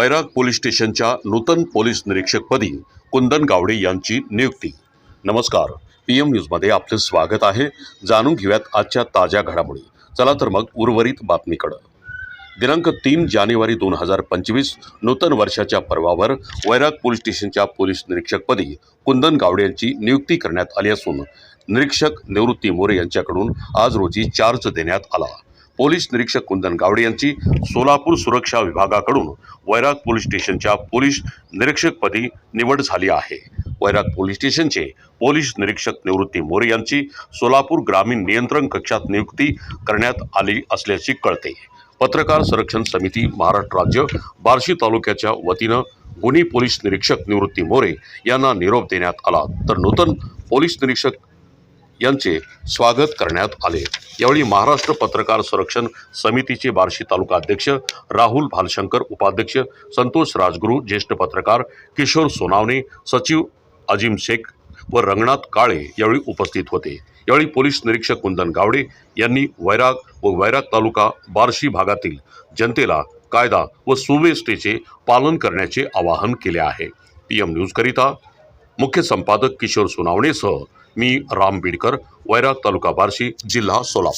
वैराग police स्टेशनच्या नूतन police निरीक्षकपदी कुंदन गावडे यांची नियुक्ती. नमस्कार. पी एम न्यूजमध्ये आपले स्वागत आहे. जाणून घेऊयात आजच्या ताज्या घडामोडी. चला तर मग उर्वरित बातमीकडं. दिनांक तीन जानेवारी दोन हजार पंचवीस नूतन वर्षाच्या पर्वावर वैराग पोलीस स्टेशनच्या पोलीस निरीक्षकपदी कुंदन गावडे यांची नियुक्ती करण्यात आली असून निरीक्षक निवृत्ती मोरे यांच्याकडून आज रोजी चार्ज देण्यात आला. पोलीस निरीक्षक कुंदन गावडे यांची सोलापूर सुरक्षा विभागाकडून वैराग पोलीस स्टेशनच्या पोलीस निरीक्षकपदी निवड झाली आहे. वैराग पोलीस स्टेशनचे पोलीस निरीक्षक निवृत्ती मोरे यांची सोलापूर ग्रामीण नियंत्रण कक्षात नियुक्ती करण्यात आली असल्याची कळते. पत्रकार संरक्षण समिती महाराष्ट्र राज्य बार्शी तालुक्याच्या वतीनं गुन्हे पोलीस निरीक्षक निवृत्ती मोरे यांना निरोप देण्यात आला. तर नूतन पोलीस निरीक्षक यांचे स्वागत करण्यात आले. यावेळी महाराष्ट्र पत्रकार संरक्षण समितीचे बार्शी तालुका अध्यक्ष राहुल भालशंकर उपाध्यक्ष संतोष राजगुरू ज्येष्ठ पत्रकार किशोर सोनावणे सचिव अजिम शेख व रंगनाथ काळे यावेळी उपस्थित होते. यावेळी पोलीस निरीक्षक कुंदन गावडे यांनी वैराग व वैराग तालुका बार्शी भागातील जनतेला कायदा व सुव्यवस्थेचे पालन करण्याचे आवाहन केले आहे. पी एम न्यूजकरिता मुख्य संपादक किशोर सोनावणेसह मी राम बिडकर वैराग तालुका बार्शी जिल्हा सोलापूर.